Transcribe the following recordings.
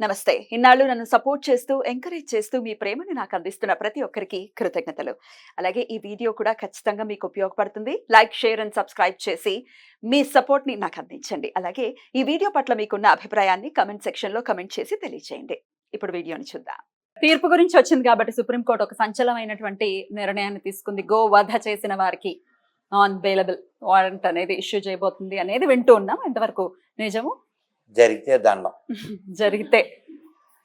నమస్తే. ఇన్నాళ్ళు నన్ను సపోర్ట్ చేస్తూ ఎంకరేజ్ చేస్తూ మీ ప్రేమను నాకు అందిస్తున్న ప్రతి ఒక్కరికి కృతజ్ఞతలు. అలాగే ఈ వీడియో కూడా ఖచ్చితంగా మీకు ఉపయోగపడుతుంది. లైక్ షేర్ అండ్ సబ్స్క్రైబ్ చేసి మీ సపోర్ట్ని నాకు అందించండి. అలాగే ఈ వీడియో పట్ల మీకున్న అభిప్రాయాన్ని కమెంట్ సెక్షన్లో కమెంట్ చేసి తెలియజేయండి ఇప్పుడు వీడియోని చూద్దాం. తీర్పు గురించి వచ్చింది కాబట్టి సుప్రీంకోర్టు ఒక సంచలనమైనటువంటి నిర్ణయాన్ని తీసుకుంది. గో వధ చేసిన వారికి నాన్ బెయిలబుల్ వారెంట్ అనేది ఇష్యూ చేయబోతుంది అనేది వింటూ ఉన్నాం. ఎంతవరకు నిజము? జరిగితే దండం. జరిగితే.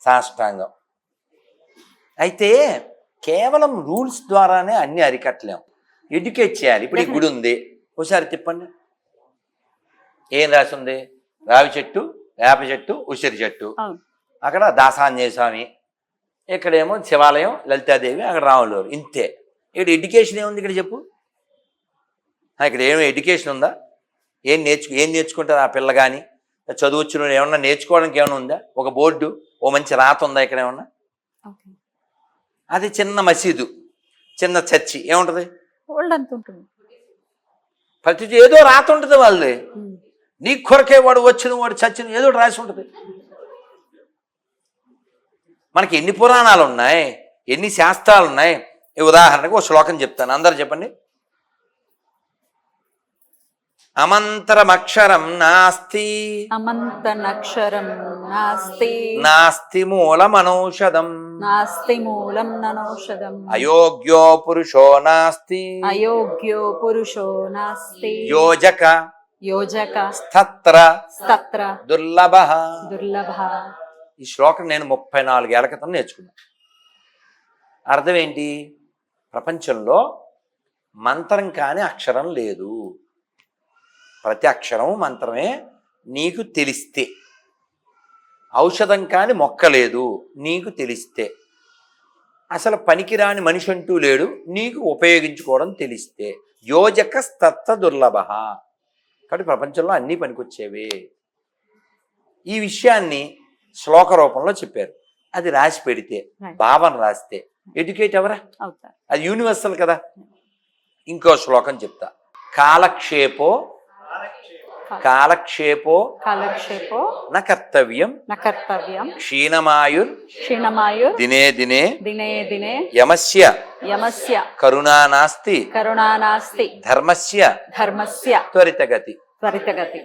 సాష్టాంగం. అయితే కేవలం రూల్స్ ద్వారానే అన్ని అరికట్టలేం. ఎడ్యుకేట్ చేయాలి. ఇప్పుడు ఈ గుడి ఉంది. ఒకసారి తిప్పండి. ఏం రాసి ఉంది రావి చెట్టు వేప చెట్టు ఉసిరి చెట్టు. అక్కడ దాసాంజనేయ స్వామి ఇక్కడేమో శివాలయం లలితాదేవి అక్కడ రాములవారు. ఇంతే. ఇక్కడ ఎడ్యుకేషన్ ఏముంది ఇక్కడ చెప్పు? ఇక్కడ ఏమి ఎడ్యుకేషన్ ఉందా? ఏం నేర్చు ఏం నేర్చుకుంటారు ఆ పిల్ల కానీ చదువు వచ్చిన ఏమన్నా నేర్చుకోవడానికి ఏమైనా ఉందా? ఒక బోర్డు ఓ మంచి రాత ఉందా ఇక్కడ ఏమన్నా? అది చిన్న మసీదు చిన్న చర్చి ఏముంటది? ఓల్డ్ అంత ఉంటుంది. ప్రతి ఏదో రాత ఉంటుంది వాళ్ళది. నీ కొరకే వాడు వచ్చిన వాడు చచ్చిన ఏదో రాసి ఉంటుంది. మనకి ఎన్ని పురాణాలు ఉన్నాయి ఎన్ని శాస్త్రాలు ఉన్నాయి? ఉదాహరణకు ఒక శ్లోకం చెప్తాను. అందరు చెప్పండి. అమంతరమక్షరం నాస్తి. అమంతనక్షరం నాస్తి. నాస్తి మూలమనౌషధం. నాస్తి మూలం ననౌషధం. అయోగ్యో పురుషో నాస్తి. అయోగ్యో పురుషో నాస్తి. యోజక. యోజక. స్తత్ర. స్తత్ర. దుర్లభ. దుర్లభ. ఈ శ్లోకం నేను ముప్పై నాలుగేళ్ళ క్రితం నేర్చుకున్నా. అర్థం ఏంటి? ప్రపంచంలో మంత్రం కాని అక్షరం లేదు. ప్రతి అక్షరం మంత్రమే నీకు తెలిస్తే. ఔషధం కాని మొక్క లేదు నీకు తెలిస్తే. అసలు పనికిరాని మనిషి అంటూ లేడు నీకు ఉపయోగించుకోవడం తెలిస్తే. యోజక స్తత్త దుర్లభ. కాబట్టి ప్రపంచంలో అన్నీ పనికొచ్చేవే. ఈ విషయాన్ని శ్లోక రూపంలో చెప్పారు. అది రాసి పెడితే. భావన రాస్తే ఎడ్యుకేట్ ఎవరా? అది యూనివర్సల్ కదా. ఇంకో శ్లోకం చెప్తా. కాలక్షేపో కాలక్షేపో. కాలక్షేపో న కర్తవ్యం. న కర్తవ్యం. క్షీణమాయుర్. క్షీణమాయుర్. దినే దినే. దినే దినే. యమస్య. యమస్య. కరుణా నాస్తి. కరుణా నాస్తి. ధర్మస్య. ధర్మస్య. త్వరితగతి. త్వరితగతి.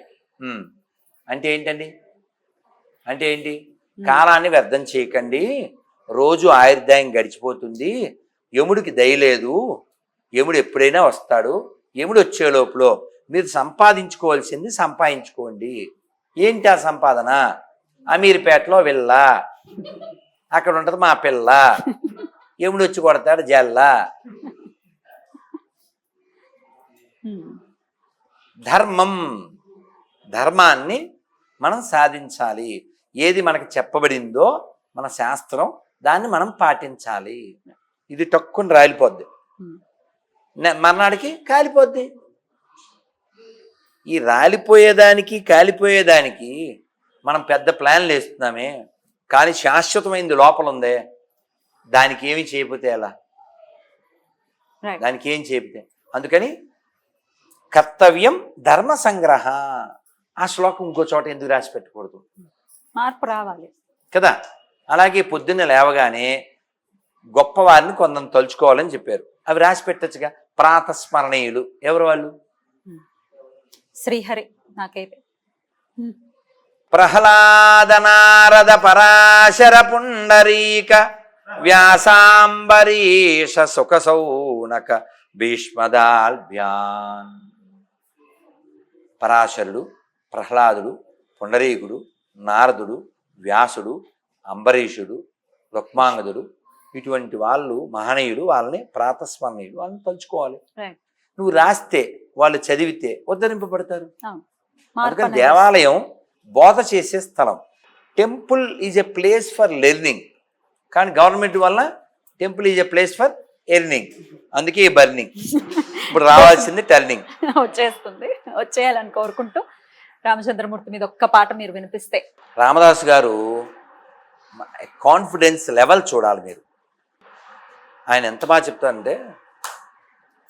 అంటే ఏంటండి? అంటే ఏంటి? కాలాన్ని వ్యర్థం చేయకండి. రోజు ఆయుర్దాయం గడిచిపోతుంది. యముడికి దయలేదు యముడు ఎప్పుడైనా వస్తాడు. యముడు వచ్చే లోపల మీరు సంపాదించుకోవాల్సింది సంపాదించుకోండి. ఏంటి ఆ సంపాదన? అమీర్పేటలో వెళ్ళ అక్కడ ఉంటుంది మా పిల్ల. యముడు వచ్చి కొడతాడు జల్ల. ధర్మం. ధర్మాన్ని మనం సాధించాలి. ఏది మనకు చెప్పబడిందో మన శాస్త్రం దాన్ని మనం పాటించాలి. ఇది టక్కుని రాలిపోద్ది. మర్నాడికి కాలిపోద్ది. ఈ రాలిపోయేదానికి కాలిపోయేదానికి మనం పెద్ద ప్లాన్లు వేస్తున్నామే. కానీ శాశ్వతమైంది లోపల ఉందే దానికి ఏమి చేయకపోతే ఎలా. దానికి ఏం చెబితే అందుకని కర్తవ్యం ధర్మ సంగ్రహ. ఆ శ్లోకం ఇంకో చోట ఎందుకు రాసి పెట్టకూడదు? మార్పు రావాలి. కదా? అలాగే పొద్దున్న లేవగానే గొప్పవారిని కొందరు తలుచుకోవాలని చెప్పారు. అవి రాసి పెట్టచ్చుగా. ప్రాతస్మరణీయులు. ఎవరు వాళ్ళు? శ్రీహరి నాకైతే. ప్రహ్లాద నారద పరాశర పుండరీక వ్యాసాంబరీష సుఖ సౌనక భీష్మదాల్భ్యాన్ పరాశరుడు ప్రహ్లాదుడు పుండరీకుడు నారదుడు వ్యాసుడు అంబరీషుడు రుక్మాంగదుడు ఇటువంటి వాళ్ళు మహనీయులు వాళ్ళని ప్రాతస్మరణీయులు వాళ్ళని తలుచుకోవాలి. నువ్వు రాస్తే వాళ్ళు చదివితే ఉద్ధరింపబడతారు. అందుకని దేవాలయం బోధ చేసే స్థలం. Temple is a place for learning కానీ గవర్నమెంట్ వల్ల temple is a place for earning అందుకే బర్నింగ్ ఇప్పుడు రావాల్సింది టర్నింగ్ వచ్చేస్తుంది. వచ్చేయాలని కోరుకుంటూ రామచంద్రమూర్తి మీద ఒక్క పాట మీరు వినిపిస్తే. రామదాస్ గారు కాన్ఫిడెన్స్ లెవెల్ చూడాలి మీరు. ఆయన ఎంత బాగా చెప్తారంటే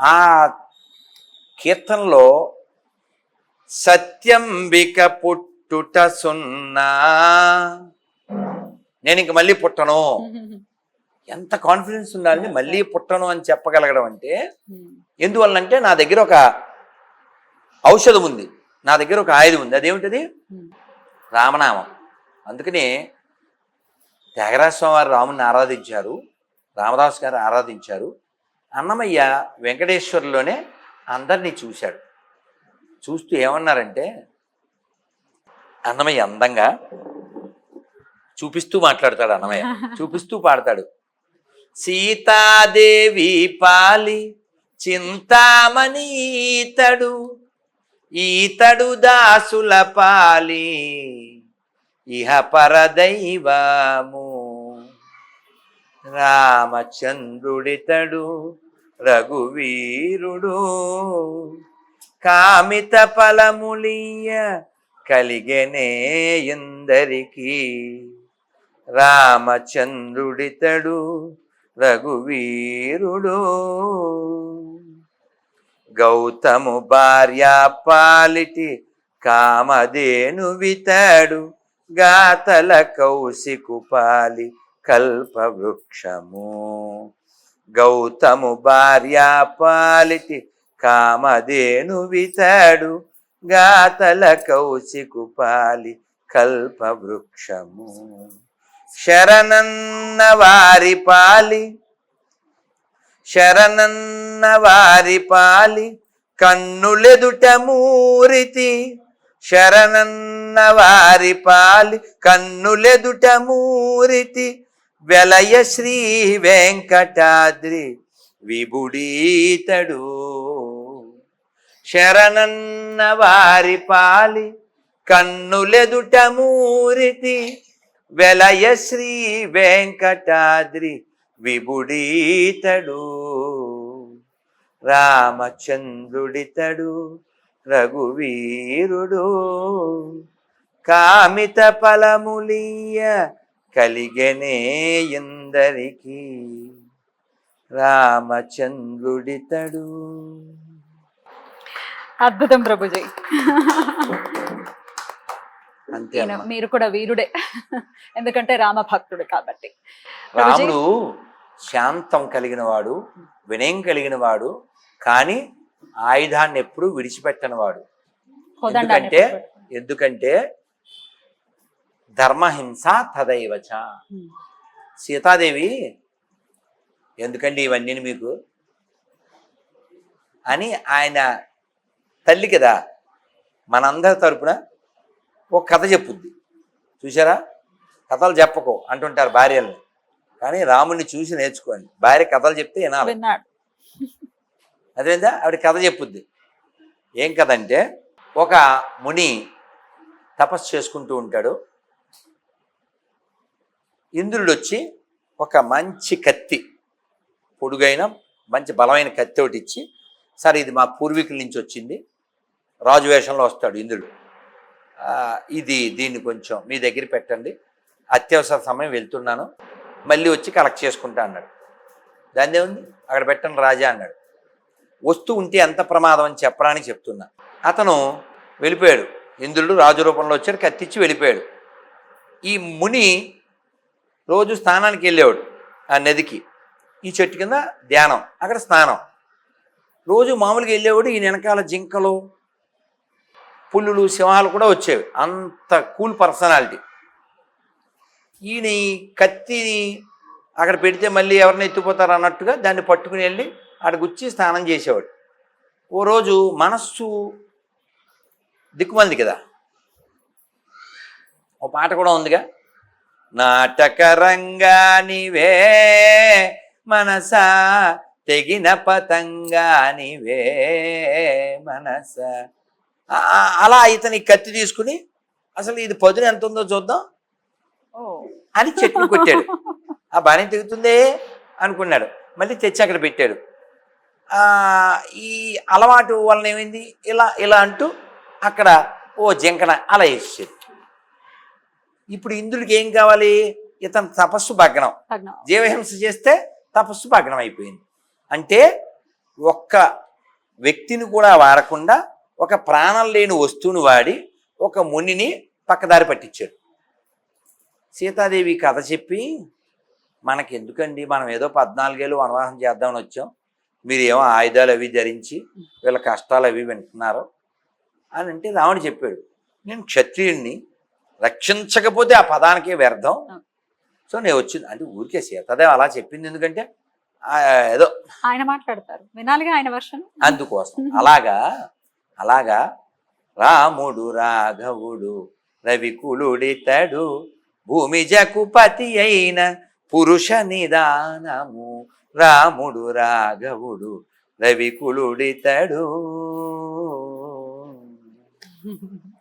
ఆ కీర్తనలో సత్యంబిక పుట్టుట సున్నా. నేను ఇంక మళ్ళీ పుట్టను. ఎంత కాన్ఫిడెన్స్ ఉండాలని మళ్ళీ పుట్టను అని చెప్పగలగడం అంటే ఎందువల్లంటే నా దగ్గర ఒక ఔషధం ఉంది. నా దగ్గర ఒక ఆయుధం ఉంది. అదేమిటది? రామనామం. అందుకని త్యాగరాజ స్వామి వారు రాముని ఆరాధించారు. రామదాస్ గారు ఆరాధించారు. అన్నమయ్య వెంకటేశ్వరులోనే అందరినీ చూశాడు. చూస్తూ ఏమన్నారంటే అన్నమయ్య అందంగా చూపిస్తూ మాట్లాడతాడు అన్నమయ్య. చూపిస్తూ పాడతాడు. సీతాదేవి పాలి చింతామణి ఈతడు ఈతడు దాసుల పాలి ఇహ పరదైవము రామచంద్రుడితడు రఘువీరుడు. కామిత ఫలములియ కలిగనే ఎందరికీ. రామచంద్రుడితడు రఘువీరుడు. గౌతము భార్య పాలిటి కామధేను వితడు గాతల కౌశికు పాలి కల్పవృక్షము. గౌతము భార్య పాలిటి కామధేను వితడు గాతల కౌశికు పాలి కల్పవృక్షము. శరణన్న వారి పాలి శరణన్న వారి పాలి కన్నులెదుట మూరితి. శరణన్న వారి పాలి కన్నులెదుట మూరితి. వెలయ శ్రీ వెంకటాద్రి విబుడీతడు శరణన్న వారి పాలి కన్నులెదుట మూరితి వెలయ శ్రీ వెంకటాద్రి విబుడీతడు రామచంద్రుడితడు రఘువీరుడు కామిత ఫలములియ కలిగెనే ఎందరికీ రామచంద్రుడితడు. అద్భుతం ప్రభుజీ. అంతే. మీరు కూడా వీరుడే. ఎందుకంటే రామ భక్తుడు కాబట్టి రాముడు శాంతం కలిగిన వాడు వినయం కలిగిన వాడు కానీ ఆయుధాన్ని ఎప్పుడు విడిచిపెట్టని వాడు ఎందుకంటే ఎందుకంటే ధర్మహింస తదైవచ. సీతాదేవి ఎందుకండి ఇవన్నీ మీకు? అని ఆయన తల్లి కదా మనందరి తరపున ఒక కథ చెప్పుద్ది. చూసారా కథలు చెప్పకు అంటుంటారు భార్యల్ని. కానీ రాముడిని చూసి నేర్చుకోండి. భార్య కథలు చెప్తే వినాలి. అదేందా? ఆవిడ కథ చెప్పుద్ది. ఏం కథ అంటే ఒక ముని తపస్సు చేసుకుంటూ ఉంటాడు. ఇంద్రుడు వచ్చి ఒక మంచి కత్తి పొడుగైన మంచి బలమైన కత్తి ఒకటి ఇచ్చి సరే ఇది మా పూర్వీకుల నుంచి వచ్చింది. రాజు వేషంలో వస్తాడు ఇంద్రుడు. ఇది దీన్ని కొంచెం మీ దగ్గర పెట్టండి. అత్యవసర సమయం వెళ్తున్నాను. మళ్ళీ వచ్చి కలెక్ట్ చేసుకుంటా అన్నాడు. దాన్ని ఏముంది? అక్కడ పెట్టండి రాజా అన్నాడు. వస్తూ ఉంటే ఎంత ప్రమాదం అని చెప్పడానికి చెప్తున్నా. అతను వెళ్ళిపోయాడు. ఇంద్రుడు రాజు రూపంలో వచ్చాడు కత్తిచ్చి వెళ్ళిపోయాడు. ఈ ముని రోజు స్నానానికి వెళ్ళేవాడు ఆ నదికి. ఈ చెట్టు కింద ధ్యానం అక్కడ స్నానం. రోజు మామూలుగా వెళ్ళేవాడు ఈ వెనకాల జింకలు పుల్లులు సింహాలు కూడా వచ్చేవి. అంత కూల్ పర్సనాలిటీ. ఈయన కత్తిని అక్కడ పెడితే మళ్ళీ ఎవరిని ఎత్తిపోతారు అన్నట్టుగా దాన్ని పట్టుకుని వెళ్ళి అక్కడ గుచ్చి స్నానం చేసేవాడు. ఓ రోజు మనస్సు దిక్కుమంది కదా. ఓ పాట కూడా ఉందిగా. నాటక రంగానివే మనసా తెగిన పతంగానివే మనస. ఆ- ఆ- అలా ఇతని కత్తి తీసుకుని అసలు ఇది పదును ఎంత ఉందో చూద్దాం. ఓ. అని చెట్టును కొట్టాడు. ఆ బాగానే తెగుతుందే అనుకున్నాడు. మళ్ళీ తెచ్చి అక్కడ పెట్టాడు. ఈ అలవాటు వలన ఏమైంది? ఇలా ఇలా అంటూ అక్కడ ఓ జింకన అలా వేసాడు ఇప్పుడు ఇంద్రుడికి ఏం కావాలి? ఇతను తపస్సు భగ్నం. జీవహింస చేస్తే తపస్సు భగ్నం అయిపోయింది. అంటే ఒక్క వ్యక్తిని కూడా వాడకుండా ఒక ప్రాణం లేని వస్తువుని వాడి ఒక మునిని పక్కదారి పట్టించాడు. సీతాదేవి కథ చెప్పి మనకి ఎందుకండి మనం ఏదో పద్నాలుగేళ్ళు వనవాసం చేద్దామని వచ్చాం. మీరు ఏమో ఆయుధాలు అవి ధరించి వీళ్ళ కష్టాలు అవి వింటున్నారు అని అంటే రావణుడు చెప్పాడు. నేను క్షత్రియుడిని రక్షించకపోతే ఆ పదానికే వ్యర్థం. సో నేను వచ్చింది అంటే ఊరికే సీతాదేవి అలా చెప్పింది ఎందుకంటే ఏదో ఆయన మాట్లాడతారు. వినాలిగా ఆయన వర్షన్? అందుకోసం. అలాగా అలాగా. రాముడు రాఘవుడు రవికులుడితడు భూమి జకుపతి అయిన పురుష నిదానము. రాముడు రాఘవుడు రవికులుడితడు